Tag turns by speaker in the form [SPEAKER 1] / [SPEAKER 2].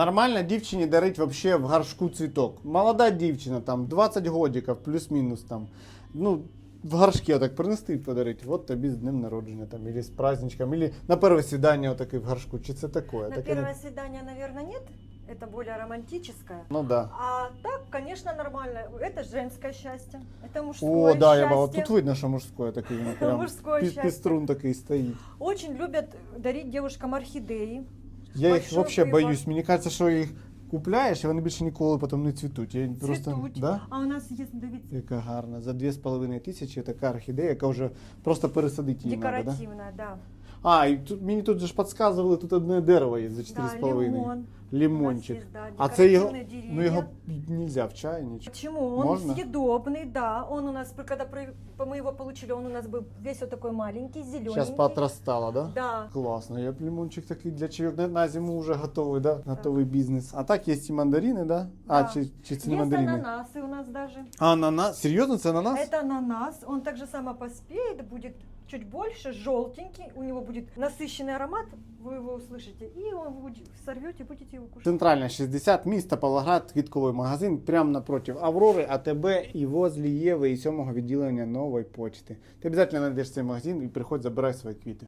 [SPEAKER 1] Нормально дівчині дарить вообще в горшку цвіток. Молода дівчина, там 20 годиків, плюс-мінус там. Ну, в горшки отак принести і подарити. От тобі з днем народження, там, или з праздничком, или на перше свідання отакий в горшку. Чи це таке?
[SPEAKER 2] На
[SPEAKER 1] Таке не-
[SPEAKER 2] первое свидание, наверное, нет. Это более романтическое.
[SPEAKER 1] Ну да.
[SPEAKER 2] А так, конечно, нормально. Это женское счастье. Это мужское
[SPEAKER 1] О, да, я
[SPEAKER 2] счастье.
[SPEAKER 1] бачу. Тут видно, що мужське такий. він Прям
[SPEAKER 2] Мужське
[SPEAKER 1] пі-
[SPEAKER 2] щастя.
[SPEAKER 1] піструн такий стоїть.
[SPEAKER 2] Очень любят дарить девушкам орхидеи.
[SPEAKER 1] Я їх
[SPEAKER 2] Большой
[SPEAKER 1] взагалі
[SPEAKER 2] вибір.
[SPEAKER 1] боюсь. Мені кажеться, що їх купляєш, і вони більше ніколи потім не цвітуть. Я просто, да?
[SPEAKER 2] А у нас є, дивіться,
[SPEAKER 1] Яка гарна. За 2,5 тисячі така орхідея, яка вже просто пересадити її треба, да?
[SPEAKER 2] декоративная, да.
[SPEAKER 1] А, і тут мені тут же ж підказували, тут одне дерево є за
[SPEAKER 2] Да,
[SPEAKER 1] 4,5.
[SPEAKER 2] лимон
[SPEAKER 1] Лимончик.
[SPEAKER 2] У нас есть, да,
[SPEAKER 1] А це його,
[SPEAKER 2] декоративные
[SPEAKER 1] ну його
[SPEAKER 2] деревья.
[SPEAKER 1] нельзя в чай, нічого.
[SPEAKER 2] Почему? Он
[SPEAKER 1] Можно?
[SPEAKER 2] съедобный, да. Он у нас, когда при- мы его получили, он у нас был весь вот такой маленький, зелененький.
[SPEAKER 1] Зараз поотрастало, да?
[SPEAKER 2] Да.
[SPEAKER 1] Класно, я б лимончик такий для чайок на, на зиму вже готовий, да? Готовий бізнес. А так є і мандарини, да? А,
[SPEAKER 2] Да.
[SPEAKER 1] чи, чи це не
[SPEAKER 2] Есть
[SPEAKER 1] мандарини?
[SPEAKER 2] ананасы у нас даже.
[SPEAKER 1] А, ананас? Серйозно, це ананас?
[SPEAKER 2] Это ананас, он так же само поспеет, будет чуть больше, желтенький, у него будет насыщенный аромат, вы его услышите, и он сорвете, будете его кушать.
[SPEAKER 1] Центральна 60, місто Павлоград, квітковий магазин, прямо напротив Аврори, АТБ і возле Єви і сьомого відділення нової почти. Ти обов'язково знайдеш цей магазин і приходь, забирай свої квіти.